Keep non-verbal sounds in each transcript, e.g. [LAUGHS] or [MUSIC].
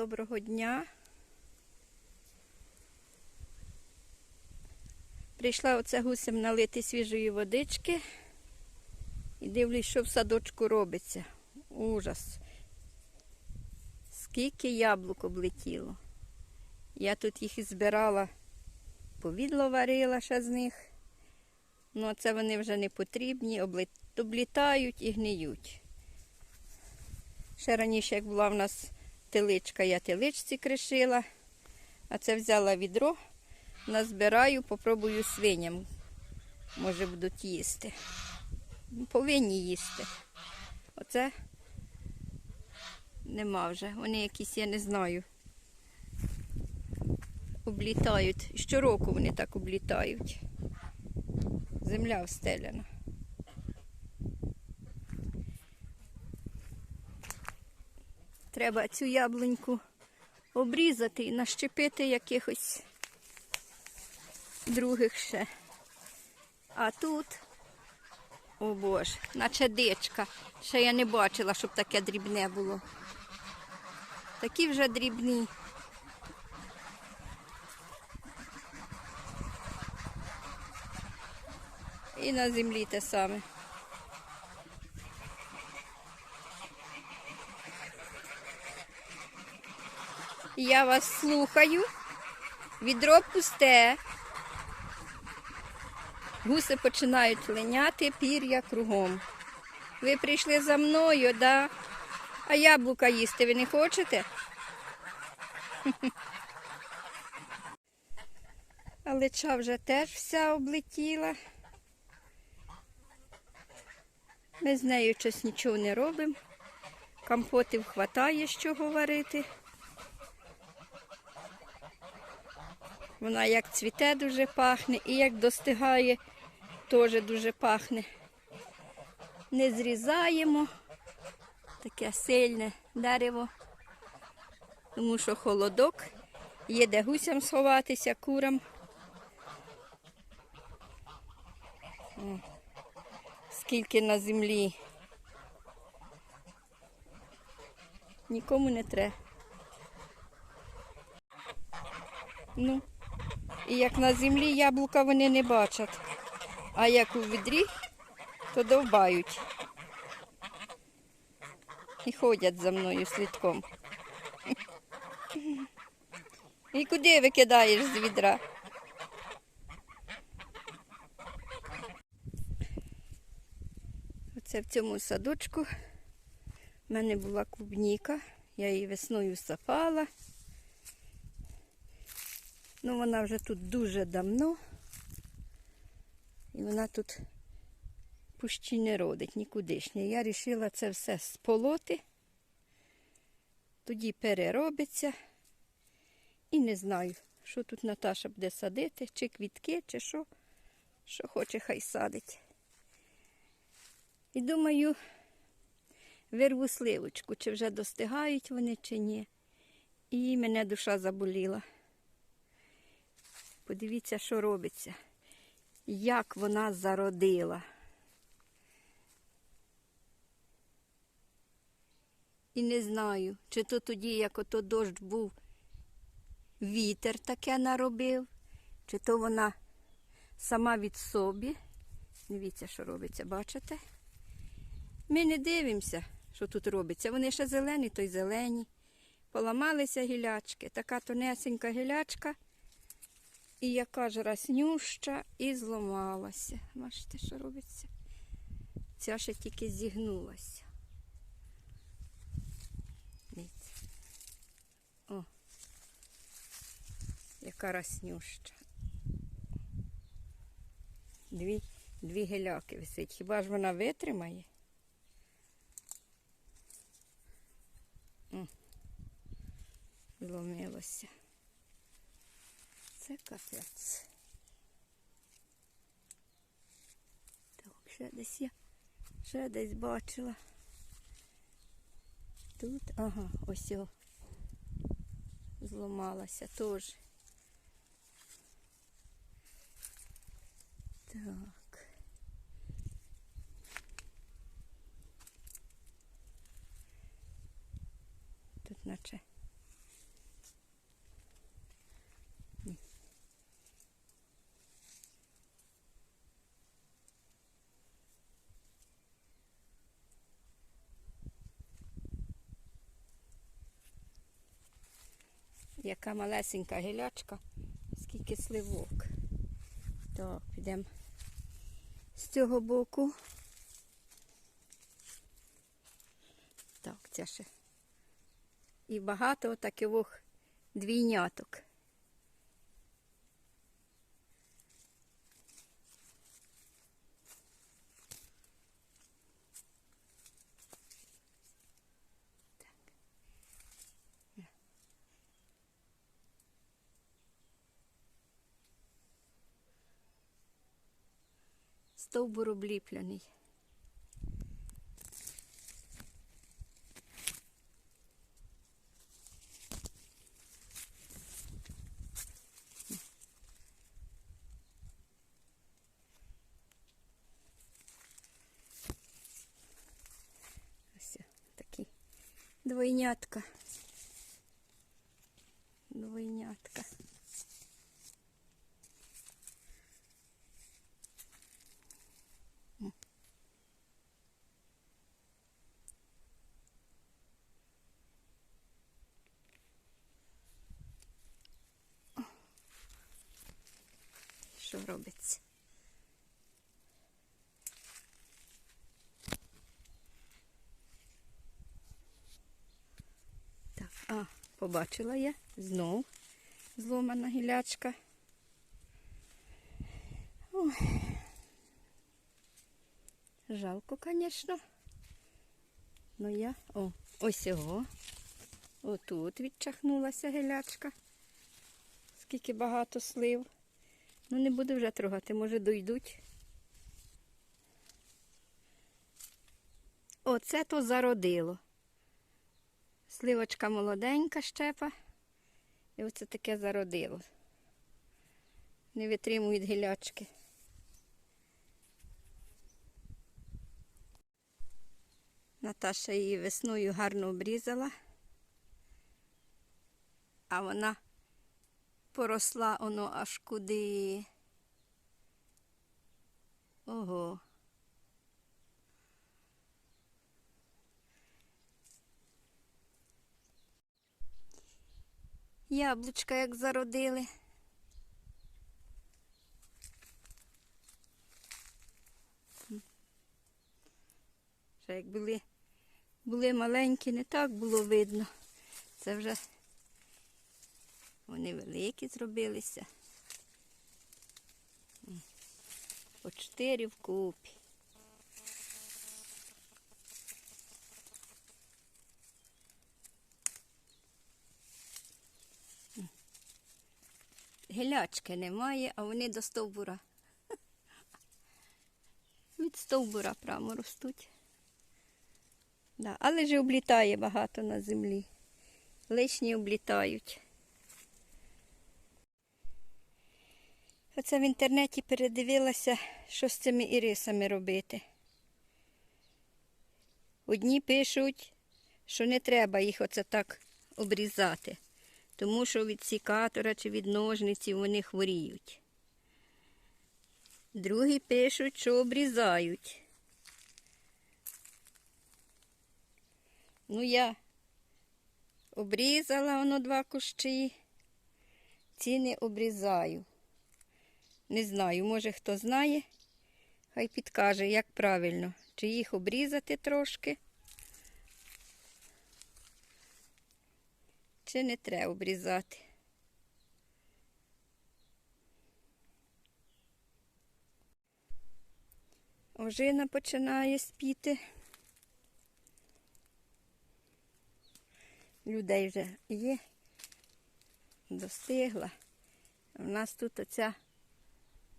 доброго дня. Прийшла оце гусем налити свіжої водички і дивлюсь, що в садочку робиться. Ужас. Скільки яблук облетіло. Я тут їх і збирала, повідло варила ще з них. Ну, це вони вже не потрібні, облітають і гниють. Ще раніше, як була в нас теличка, я теличці кришила, а це взяла відро, назбираю, попробую свиням. Може будуть їсти. Ну, Повинні їсти. Оце нема вже. Вони якісь, я не знаю. Облітають. Щороку вони так облітають. Земля встеляна. Треба цю яблуньку обрізати і нащепити якихось других ще. А тут, о боже, наче дичка. Ще я не бачила, щоб таке дрібне було. Такі вже дрібні. І на землі те саме. Я вас слухаю. Відро пусте. Гуси починають линяти пір'я кругом. Ви прийшли за мною, да? А яблука їсти ви не хочете? [LAUGHS] Алеча вже теж вся облетіла. Ми з нею щось нічого не робимо. Компотів хватає, з чого Вона як цвіте дуже пахне і як достигає, теж дуже пахне. Не зрізаємо таке сильне дерево, тому що холодок, є де гусям сховатися, курам. Скільки на землі. Нікому не треба. Ну, і як на землі яблука вони не бачать. А як у відрі, то довбають. І ходять за мною слідком. І куди викидаєш з відра? Оце в цьому садочку в мене була клубніка. Я її весною сапала. Ну, вона вже тут дуже давно. І вона тут пущі не родить нікудишня. Я вирішила це все сполоти, тоді переробиться. І не знаю, що тут Наташа буде садити, чи квітки, чи що, що хоче, хай садить. І думаю, вирву сливочку, чи вже достигають вони, чи ні. І мене душа заболіла. Подивіться, що робиться. Як вона зародила. І не знаю, чи то тоді, як ото дощ був, вітер таке наробив, чи то вона сама від собі. Дивіться, що робиться, бачите? Ми не дивимося, що тут робиться. Вони ще зелені, то й зелені. Поламалися гілячки. Така тонесенька гілячка. І яка ж раснюща і зламалася. Бачите, що робиться? Ця ще тільки зігнулася. Дивіться. О, яка раснюща. Дві, дві геляки висить. Хіба ж вона витримає? Зломилося. Це капець. Так, ще десь я ще десь бачила. Тут, ага, ось о. Зламалася теж. Так. Тут наче яка малесенька гілячка, скільки сливок. Так, підемо з цього боку. Так, це ще. І багато таких двійняток. Стовбур обліплений. Ось двойнятка. Двойнятка. Що робиться? Так, а, побачила я знов зломана гілячка. Ой. Жалко, звісно. Ну я. О, ось його. Отут відчахнулася гілячка. Скільки багато слив. Ну не буду вже трогати, може дойдуть. Оце то зародило. Сливочка молоденька щепа. І оце таке зародило. Не витримують гілячки. Наташа її весною гарно обрізала, а вона поросла воно аж куди. Ого. Яблучка як зародили. Ще як були, були маленькі, не так було видно. Це вже вони великі зробилися. По чотири вкупі. Гілячки немає, а вони до стовбура. [LAUGHS] Від стовбура прямо ростуть. Але ж облітає багато на землі. Лишні облітають. Оце в інтернеті передивилася, що з цими ірисами робити. Одні пишуть, що не треба їх оце так обрізати, тому що від сікатора чи від ножниці вони хворіють. Другі пишуть, що обрізають. Ну, я обрізала воно два кущі, ці не обрізаю. Не знаю, може хто знає, хай підкаже, як правильно, чи їх обрізати трошки, чи не треба обрізати. Ожина починає спіти. Людей вже є, достигла. У нас тут оця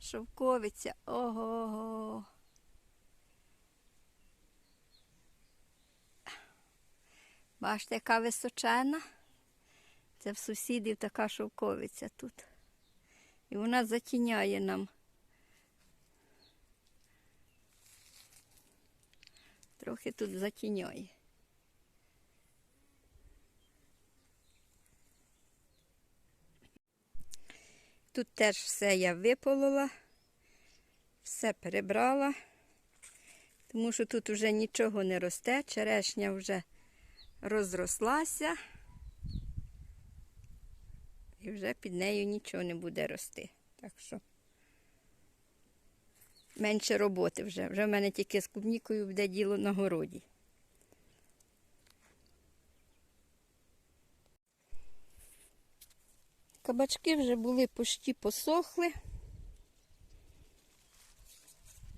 шовковиця. Ого. Бачите, яка височена. Це в сусідів така шовковиця тут. І вона затіняє нам. Трохи тут затіняє. Тут теж все я виполола, все перебрала, тому що тут вже нічого не росте, черешня вже розрослася. І вже під нею нічого не буде рости. Так що менше роботи вже. Вже в мене тільки з клубнікою буде діло на городі. Кабачки вже були почти посохли.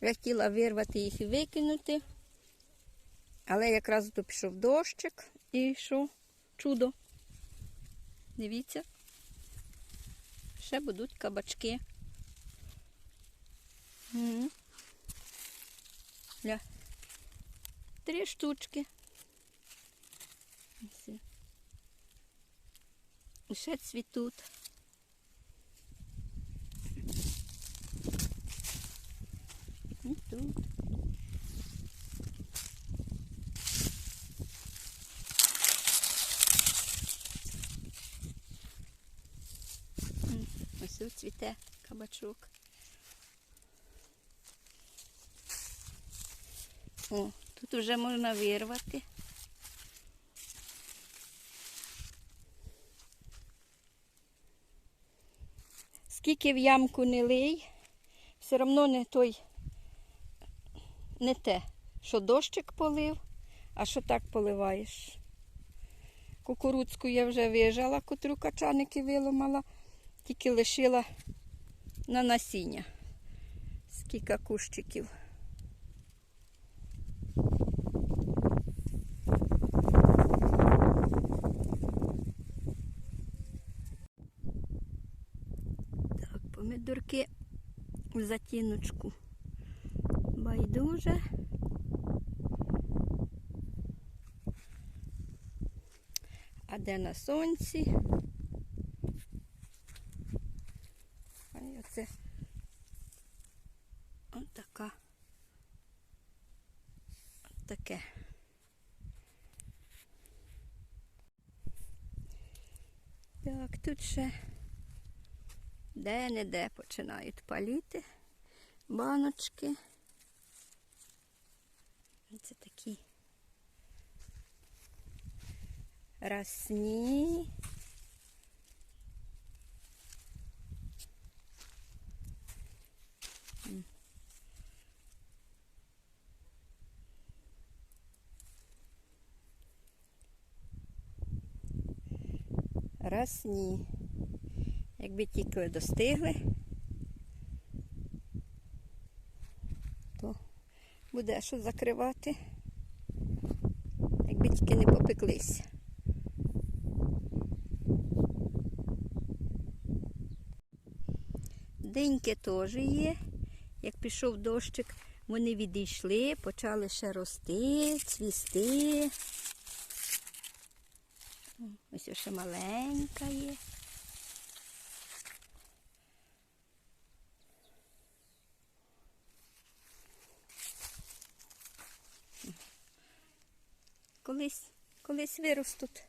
Я хотіла вирвати їх і викинути. Але якраз тут пішов дощик і що? Чудо. Дивіться. Ще будуть кабачки. Ля. Три штучки. І ще цвітуть. І тут. Ось тут цвіте кабачок. О, тут вже можна вирвати. Скільки в ямку не лий, все одно не той, не те, що дощик полив, а що так поливаєш. Кукурудзку я вже вижала, котру качаники виламала, тільки лишила на насіння. Скільки кущиків. Так, помидорки в затіночку. Байдуже. А де на сонці? Оце от така. От таке. Так, тут ще де-не-де починають паліти баночки. Це такі росні. М. Росні. Якби тільки достигли, то буде що закривати, якби тільки не попеклися. Деньки теж є. Як пішов дощик, вони відійшли, почали ще рости, цвісти. Ось ще маленька є. Колись, колись виростуть.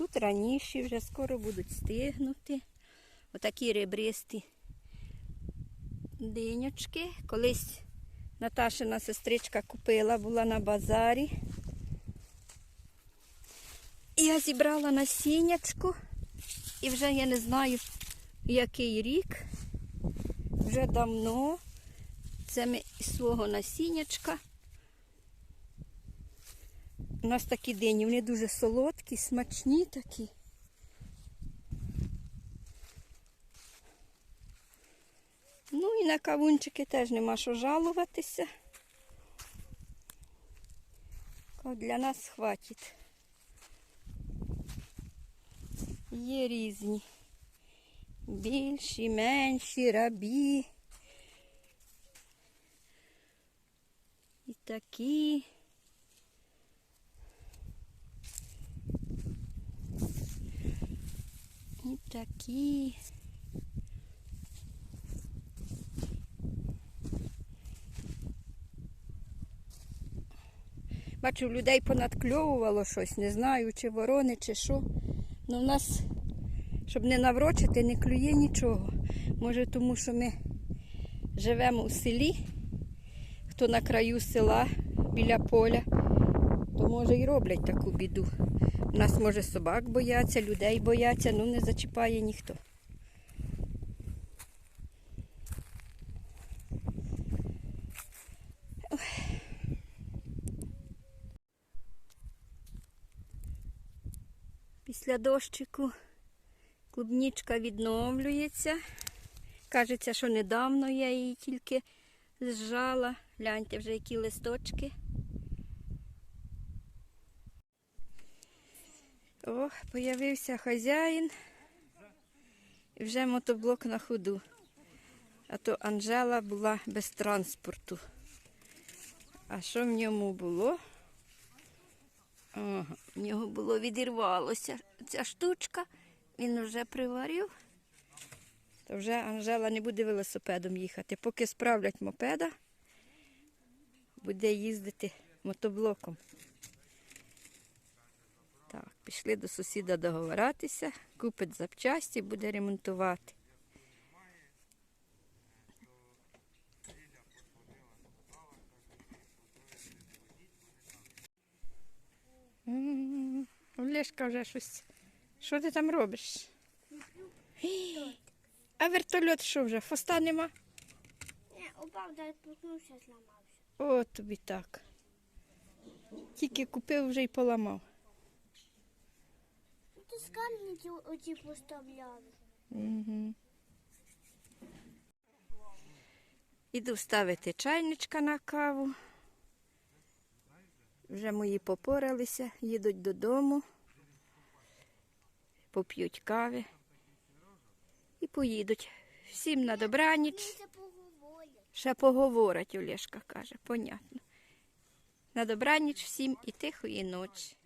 Тут раніше вже скоро будуть стигнути. Отакі ребристі динючки. Колись Наташина сестричка купила, була на базарі. Я зібрала насіннячку. І вже я не знаю, який рік. Вже давно. Це ми із свого насіннячка. У нас такі дині, вони дуже солодкі, смачні такі. Ну і на кавунчики теж нема що жалуватися. Для нас хватить. Є різні. Більші, менші, рабі. І такі. І такі. Бачу, людей понадкльовувало щось, не знаю, чи ворони, чи що. Ну в нас, щоб не наврочити, не клює нічого. Може, тому що ми живемо у селі, хто на краю села біля поля, то може і роблять таку біду. У нас може собак бояться, людей бояться, ну не зачіпає ніхто. Після дощику клубнічка відновлюється. Кажеться, що недавно я її тільки зжала. Гляньте вже які листочки. О, появився хазяїн. І вже мотоблок на ходу. А то Анжела була без транспорту. А що в ньому було? Ага, в нього було відірвалося ця штучка. Він вже приварив. То вже Анжела не буде велосипедом їхати. Поки справлять мопеда, буде їздити мотоблоком. Пішли до сусіда договоратися, купить запчасті, буде ремонтувати. Олешка вже щось. Що ти там робиш? А вертольот що вже? Фоста нема? Не, упав, да споткнувся, зламався. О, тобі так. Тільки купив вже й поламав. Ти оці поставляли. Угу. Іду ставити чайничка на каву. Вже мої попоралися, їдуть додому, поп'ють кави і поїдуть. Всім на добраніч. Ще поговорять, Олешка каже, понятно. На добраніч всім і тихої ночі.